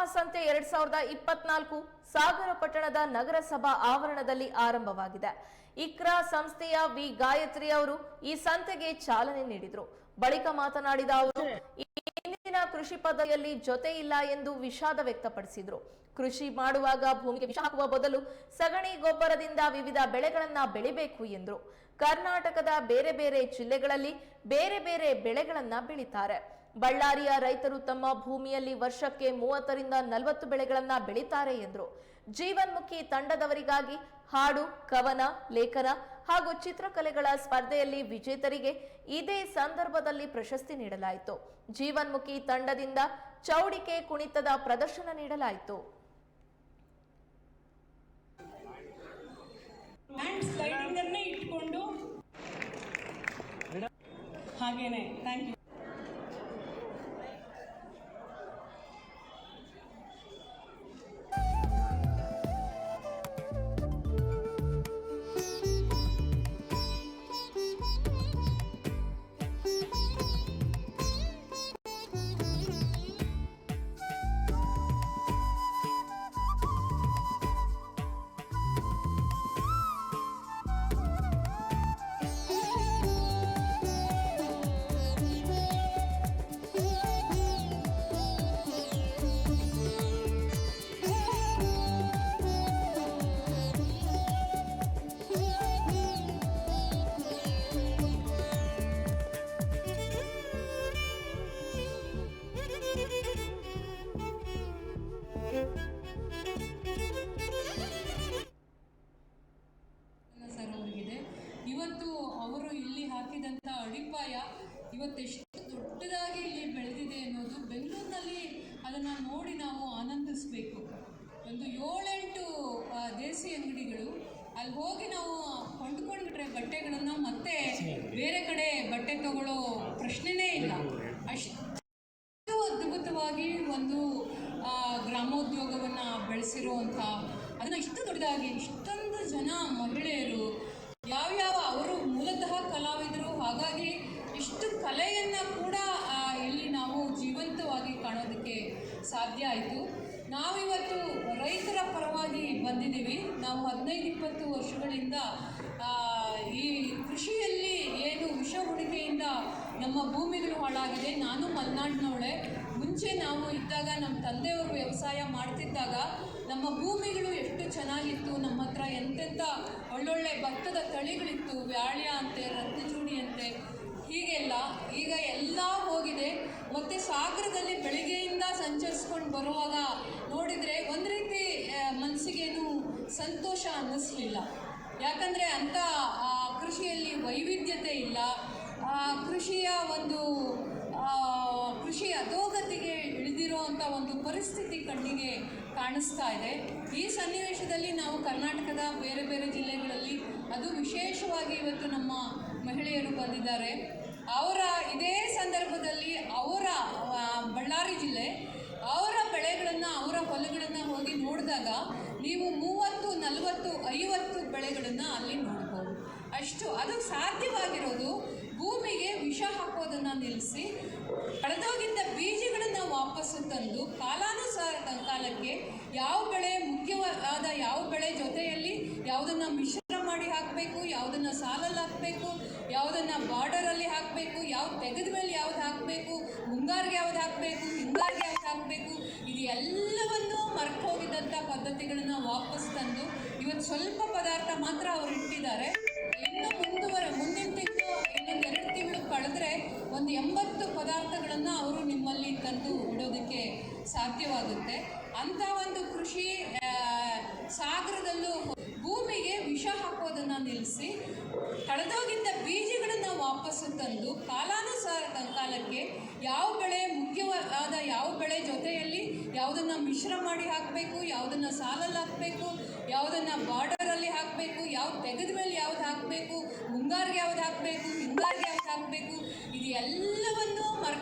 ಮಹಾಸಂತೆ ಎರಡ್ ಸಾವಿರದ ಇಪ್ಪತ್ನಾಲ್ಕು ಸಾಗರ ಪಟ್ಟಣದ ನಗರಸಭಾ ಆವರಣದಲ್ಲಿ ಆರಂಭವಾಗಿದೆ. ಇಕ್ರಾ ಸಂಸ್ಥೆಯ ವಿ. ಗಾಯತ್ರಿ ಅವರು ಈ ಸಂತೆಗೆ ಚಾಲನೆ ನೀಡಿದರು. ಬಳಿಕ ಮಾತನಾಡಿದ ಅವರು, ಇಂದಿನ ಕೃಷಿ ಪದ್ಧತಿಯಲ್ಲಿ ಜೊತೆ ಇಲ್ಲ ಎಂದು ವಿಷಾದ ವ್ಯಕ್ತಪಡಿಸಿದ್ರು. ಕೃಷಿ ಮಾಡುವಾಗ ಭೂಮಿಗೆ ವಿಷ ಹಾಕುವ ಬದಲು ಸಗಣಿ ಗೊಬ್ಬರದಿಂದ ವಿವಿಧ ಬೆಳೆಗಳನ್ನ ಬೆಳಿಬೇಕು ಎಂದರು. ಕರ್ನಾಟಕದ ಬೇರೆ ಬೇರೆ ಜಿಲ್ಲೆಗಳಲ್ಲಿ ಬೇರೆ ಬೇರೆ ಬೆಳೆಗಳನ್ನ ಬೆಳಿತಾರೆ. ಬಳ್ಳಾರಿಯ ರೈತರು ತಮ್ಮ ಭೂಮಿಯಲ್ಲಿ ವರ್ಷಕ್ಕೆ ಮೂವತ್ತರಿಂದ ನಲವತ್ತು ಬೆಳೆಗಳನ್ನ ಬೆಳೀತಾರೆ ಎಂದರು. ಜೀವನ್ಮುಖಿ ತಂಡದವರಿಗಾಗಿ ಹಾಡು, ಕವನ, ಲೇಖನ ಹಾಗೂ ಚಿತ್ರಕಲೆಗಳ ಸ್ಪರ್ಧೆಯಲ್ಲಿ ವಿಜೇತರಿಗೆ ಇದೇ ಸಂದರ್ಭದಲ್ಲಿ ಪ್ರಶಸ್ತಿ ನೀಡಲಾಯಿತು. ಜೀವನ್ಮುಖಿ ತಂಡದಿಂದ ಚೌಡಿಕೆ ಕುಣಿತದ ಪ್ರದರ್ಶನ ನೀಡಲಾಯಿತು. ಹಾಗೇನೆ ಥ್ಯಾಂಕ್ ಯು ಅಡಿಪಾಯ ಇವತ್ತೆಷ್ಟು ದೊಡ್ಡದಾಗಿ ಇಲ್ಲಿ ಬೆಳೆದಿದೆ ಅನ್ನೋದು ಬೆಂಗಳೂರಿನಲ್ಲಿ ಅದನ್ನು ನೋಡಿ ನಾವು ಆನಂದಿಸಬೇಕು. ಒಂದು ಏಳೆಂಟು ದೇಸಿ ಅಂಗಡಿಗಳು, ಅಲ್ಲಿ ಹೋಗಿ ನಾವು ಕೊಂಡ್ಕೊಂಡ್ಬಿಟ್ರೆ ಬಟ್ಟೆಗಳನ್ನು ಮತ್ತೆ ಬೇರೆ ಕಡೆ ಬಟ್ಟೆ ತಗೊಳ್ಳೋ ಪ್ರಶ್ನೆನೇ ಇಲ್ಲ. ಅಷ್ಟು ಅದ್ಭುತವಾಗಿ ಒಂದು ಗ್ರಾಮೋದ್ಯೋಗವನ್ನು ಬೆಳೆಸಿರುವಂಥ, ಅದನ್ನು ಇಷ್ಟು ದೊಡ್ಡದಾಗಿ ಇಷ್ಟೊಂದು ಜನ ಮಹಿಳೆಯರು ಸಾಧ್ಯ ಆಯಿತು. ನಾವಿವತ್ತು ರೈತರ ಪರವಾಗಿ ಬಂದಿದ್ದೀವಿ. ನಾವು ಹದಿನೈದು, ಇಪ್ಪತ್ತು ವರ್ಷಗಳಿಂದ ಈ ಕೃಷಿಯಲ್ಲಿ ಏನು ವಿಷ ಹೂಡಿಕೆಯಿಂದ ನಮ್ಮ ಭೂಮಿಗಳು ಹಾಳಾಗಿದೆ. ನಾನು ಮಲೆನಾಡಿನವಳೆ. ಮುಂಚೆ ನಾವು ಇದ್ದಾಗ ನಮ್ಮ ತಂದೆಯವರು ವ್ಯವಸಾಯ ಮಾಡ್ತಿದ್ದಾಗ ನಮ್ಮ ಭೂಮಿಗಳು ಎಷ್ಟು ಚೆನ್ನಾಗಿತ್ತು. ನಮ್ಮ ಹತ್ರ ಎಂತೆಂಥ ಒಳ್ಳೊಳ್ಳೆ ಭತ್ತದ ತಳಿಗಳಿತ್ತು. ವ್ಯಾಳ್ಯ ಅಂತೆ, ರತ್ನಚೂಡಿ ಅಂತೆ, ಹೀಗೆಲ್ಲ. ಈಗ ಎಲ್ಲ ಹೋಗಿದೆ. ಮತ್ತು ಸಾಗರದಲ್ಲಿ ಬೆಳಿಗ್ಗೆಯಿಂದ ಸಂಚರಿಸ್ಕೊಂಡು ಬರುವಾಗ ನೋಡಿದರೆ ಒಂದು ರೀತಿ ಮನಸ್ಸಿಗೇನು ಸಂತೋಷ ಅನ್ನಿಸ್ಲಿಲ್ಲ. ಯಾಕಂದರೆ ಅಂಥ ಕೃಷಿಯಲ್ಲಿ ವೈವಿಧ್ಯತೆ ಇಲ್ಲ. ಕೃಷಿಯ ಒಂದು ಕೃಷಿ ಅಧೋಗತಿಗೆ ಇಳಿದಿರುವಂಥ ಒಂದು ಪರಿಸ್ಥಿತಿ ಕಣ್ಣಿಗೆ ಕಾಣಿಸ್ತಾ ಇದೆ. ಈ ಸನ್ನಿವೇಶದಲ್ಲಿ ನಾವು ಕರ್ನಾಟಕದ ಬೇರೆ ಬೇರೆ ಜಿಲ್ಲೆಗಳಲ್ಲಿ ಅದು ವಿಶೇಷವಾಗಿ ಇವತ್ತು ನಮ್ಮ ಮಹಿಳೆಯರು ಬಂದಿದ್ದಾರೆ. ಅವರ, ಇದೇ ಸಂದರ್ಭದಲ್ಲಿ ಅವರ ಬಳ್ಳಾರಿ ಜಿಲ್ಲೆ, ಅವರ ಬೆಳೆಗಳನ್ನು, ಅವರ ಹೊಲಗಳನ್ನು ಹೋಗಿ ನೋಡಿದಾಗ ನೀವು ಮೂವತ್ತು, ನಲವತ್ತು, ಐವತ್ತು ಬೆಳೆಗಳನ್ನು ಅಲ್ಲಿ ನೋಡ್ಬೋದು. ಅಷ್ಟು, ಅದು ಸಾಧ್ಯವಾಗಿರೋದು ಭೂಮಿಗೆ ವಿಷ ಹಾಕೋದನ್ನು ನಿಲ್ಲಿಸಿ, ಕಳೆದೋಗಿದ್ದ ಬೀಜಗಳನ್ನು ವಾಪಸ್ಸು ತಂದು ಕಾಲಾನುಸಾರ ಕಾಲಕ್ಕೆ ಯಾವ ಬೆಳೆ ಮುಖ್ಯವಾದ ಯಾವ ಬೆಳೆ ಜೊತೆಯಲ್ಲಿ ಯಾವುದನ್ನು ಮಿಶ್ರ ಹಾಕಬೇಕು, ಯಾವುದನ್ನು ಸಾಲಲ್ಲಿ ಹಾಕಬೇಕು, ಯಾವುದನ್ನು ಬಾರ್ಡರಲ್ಲಿ ಹಾಕಬೇಕು ಯಾವ್ದು ತೆಗೆದ ಮೇಲೆ ಯಾವ್ದು ಹಾಕಬೇಕು, ಮುಂಗಾರಿಗೆ ಯಾವ್ದು ಹಾಕಬೇಕು ಹಿಂಗಾರಿಗೆ ಯಾವ್ದು ಹಾಕಬೇಕು, ಇದು ಎಲ್ಲವನ್ನೂ ಮರ್ಕೋಗಿದ್ದಂಥ ಪದ್ಧತಿಗಳನ್ನು ವಾಪಸ್ ತಂದು ಇವತ್ತು ಸ್ವಲ್ಪ ಪದಾರ್ಥ ಮಾತ್ರ ಅವರು ಇಟ್ಟಿದ್ದಾರೆ. ಇನ್ನು ಮುಂದುವರೆ, ಮುಂದಿನ ತಿಂಗಳು ಇನ್ನೊಂದು ಎರಡು ತಿಂಗಳು ಕಳೆದ್ರೆ ಒಂದು ಎಂಬತ್ತು ಪದಾರ್ಥಗಳನ್ನು ಅವರು ನಿಮ್ಮಲ್ಲಿ ತಂದು ಇಡೋದಕ್ಕೆ ಸಾಧ್ಯವಾಗುತ್ತೆ. ಅಂಥ ಒಂದು ಕೃಷಿ ಸಾಗರದಲ್ಲೂ ಭೂಮಿಗೆ ವಿಷ ಹಾಕೋದನ್ನು ನಿಲ್ಲಿಸಿ ಕಳೆದೋಗಿದ್ದ ಬೀಜಗಳನ್ನು ವಾಪಸ್ಸು ತಂದು ಕಾಲಾನುಸಾರ ಕಾಲಕ್ಕೆ ಯಾವ ಬೆಳೆ ಮುಖ್ಯವಾದ ಯಾವ ಬೆಳೆ ಜೊತೆಯಲ್ಲಿ ಯಾವುದನ್ನು ಮಿಶ್ರ ಮಾಡಿ ಹಾಕಬೇಕು, ಯಾವುದನ್ನು ಸಾಲಲ್ಲಿ ಹಾಕಬೇಕು, ಯಾವುದನ್ನು ಬಾರ್ಡರಲ್ಲಿ ಹಾಕಬೇಕು ಯಾವ್ದು ತೆಗೆದ ಮೇಲೆ ಯಾವ್ದು ಹಾಕಬೇಕು, ಮುಂಗಾರಿಗೆ ಯಾವ್ದು ಹಾಕಬೇಕು, ಹಿಂಗಾರಿಗೆ ಯಾವ್ದು ಹಾಕಬೇಕು, ಇದು ಎಲ್ಲವನ್ನೂ ಮರ್